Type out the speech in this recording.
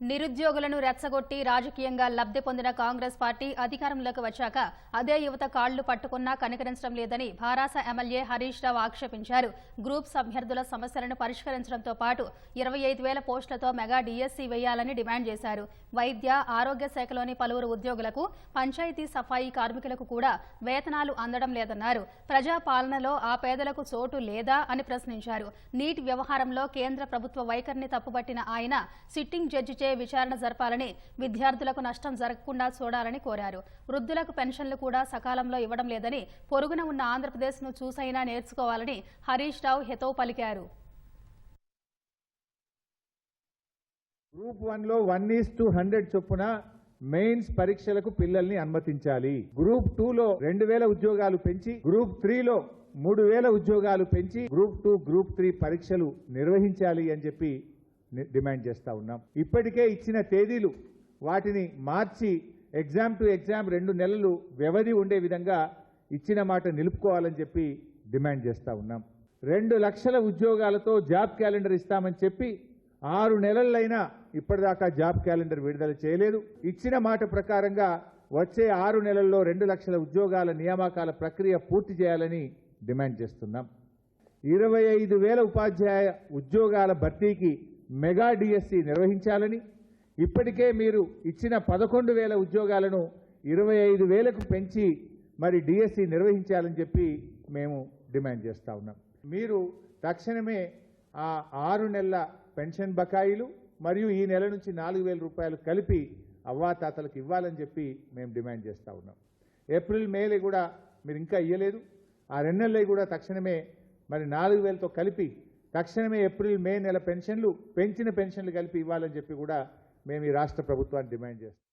నిరుద్యోగులను రెచ్చగొట్టి రాజకీయంగా లబ్ధి పొందిన కాంగ్రెస్ పార్టీ అధికారంలోకి వచ్చాక అదే యువత కాళ్ళు పట్టుకున్నా కనికరించడం లేదని Bharasa M L A Harish Rao ఆక్షేపించారు. Group అభ్యర్థుల సమస్యలను పరిష్కరించడంతో పాటు ఇరవై ఐదు వేల పోస్టులతో మెగా డీఎస్సీ వేయాలని డిమాండ్ చేశారు. వైద్య ఆరోగ్య శాఖలోని పలువురు ఉద్యోగులకు పంచాయతీ సఫాయి కార్మికులకు కూడా వేతనాలు అందడం లేదన్నారు. ప్రజాపాలనలో ఆ పేదలకు చోటు లేదా అని ప్రశ్నించారు. నీటి వ్యవహారంలో కేంద్ర ప్రభుత్వ వైఖరిని తప్పుబట్టిన ఆయన సిట్టింగ్ జడ్జిచే విచారణ జరపాలని విద్యార్థులకు నష్టం జరగకుండా చూడాలని కోరారు. వృద్ధులకు పెన్షన్లు కూడా సకాలంలో ఇవ్వడం లేదని పొరుగున ఉన్న ఆంధ్రప్రదేశ్ను చూసైనా నేర్చుకోవాలని హరీష్ రావు హితవు పలికారు. గ్రూప్ వన్లో వన్ ఈస్ టు హండ్రెడ్ చొప్పున మెయిన్స్ పరీక్షలకు పిల్లల్ని అనుమతించాలి. గ్రూప్ టూ లో రెండు వేల ఉద్యోగాలు పెంచి గ్రూప్ త్రీలో మూడు వేల ఉద్యోగాలు పెంచి గ్రూప్ టూ గ్రూప్ త్రీ పరీక్షలు నిర్వహించాలి అని చెప్పి డిమాండ్ చేస్తూ ఉన్నాం. ఇప్పటికే ఇచ్చిన తేదీలు వాటిని మార్చి ఎగ్జామ్ టు ఎగ్జామ్ రెండు నెలలు వ్యవధి ఉండే విధంగా ఇచ్చిన మాట నిలుపుకోవాలని చెప్పి డిమాండ్ చేస్తూ ఉన్నాం. రెండు లక్షల ఉద్యోగాలతో జాబ్ క్యాలెండర్ ఇస్తామని చెప్పి ఆరు నెలలైనా ఇప్పటిదాకా జాబ్ క్యాలెండర్ విడుదల చేయలేదు. ఇచ్చిన మాట ప్రకారంగా వచ్చే ఆరు నెలల్లో రెండు లక్షల ఉద్యోగాల నియామకాల ప్రక్రియ పూర్తి చేయాలని డిమాండ్ చేస్తున్నాం. ఇరవై ఐదు వేల ఉపాధ్యాయ ఉద్యోగాల భర్తీకి మెగా డిఎస్సి నిర్వహించాలని ఇప్పటికే మీరు ఇచ్చిన పదకొండు వేల ఉద్యోగాలను ఇరవై ఐదు వేలకు పెంచి మరి డిఎస్సి నిర్వహించాలని చెప్పి మేము డిమాండ్ చేస్తా ఉన్నాం. మీరు తక్షణమే ఆ ఆరు నెలల పెన్షన్ బకాయిలు మరియు ఈ నెల నుంచి నాలుగు వేల రూపాయలు కలిపి అవ్వాతాతలకు ఇవ్వాలని చెప్పి మేము డిమాండ్ చేస్తూ ఉన్నాం. ఏప్రిల్ మేలే కూడా మీరు ఇంకా ఇయ్యలేదు. ఆ రెండు నెలలు కూడా తక్షణమే మరి నాలుగు వేలతో కలిపి తక్షణమే ఏప్రిల్ మే నెల పెన్షన్లు పెంచిన పెన్షన్లు కలిపి ఇవ్వాలని చెప్పి కూడా మేము ఈ రాష్ట్ర ప్రభుత్వాన్ని డిమాండ్ చేస్తాం